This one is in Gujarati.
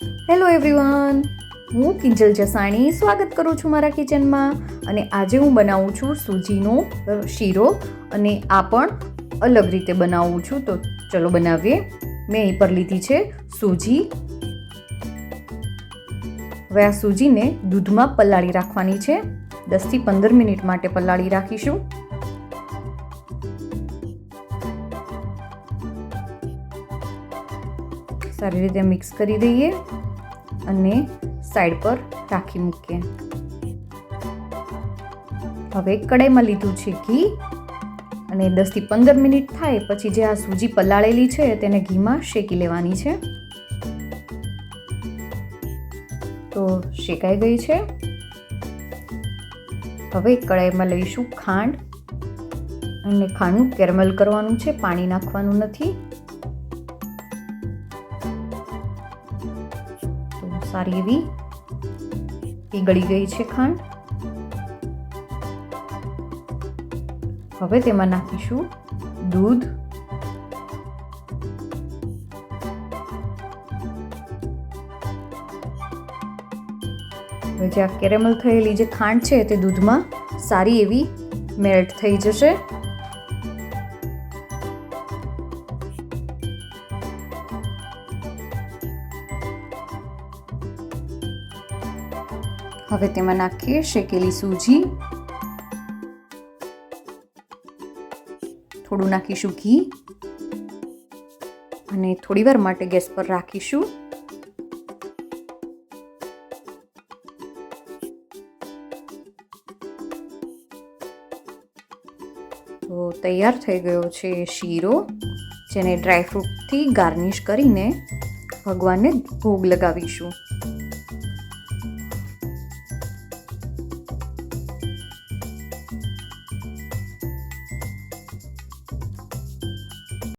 હેલો એવરીવન હું કિંજલ જસાણી સ્વાગત કરું છું મારા કિચનમાં અને આજે હું બનાવું છું સૂજીનો શીરો અને આ પણ અલગ રીતે બનાવું છું. તો ચલો બનાવીએ. મેં અહીં પર લીધી છે સૂજી. હવે આ સૂજીને દૂધમાં પલાળી રાખવાની છે. દસથી પંદર મિનિટ માટે પલાળી રાખીશું. સારી રીતે મિક્સ કરી દઈએ અને સાઈડ પર રાખી મૂકીએ. હવે કડાઈમાં લીધું છે ઘી અને દસથી પંદર મિનિટ થાય પછી જે આ સૂજી પલાળેલી છે તેને ઘીમાં શેકી લેવાની છે. તો શેકાઈ ગઈ છે. હવે કડાઈમાં લઈશું ખાંડ. અને ખાંડનું કેરમલ કરવાનું છે, પાણી નાખવાનું નથી. સારી એવી પીગળી ગઈ છે ખાંડ. હવે તેમાં નાખીશું દૂધ. જે આ કેરેમલ થયેલી જે ખાંડ છે તે દૂધમાં સારી એવી મેલ્ટ થઈ જશે. હવે તેમાં નાખીએ શેકેલી સૂજી. થોડું નાખીશું ઘી. અને થોડીવાર માટે ગેસ પર રાખીશું. તો તૈયાર થઈ ગયો છે શીરો, જેને ડ્રાયફ્રૂટથી ગાર્નિશ કરીને ભગવાનને ભોગ લગાવીશું.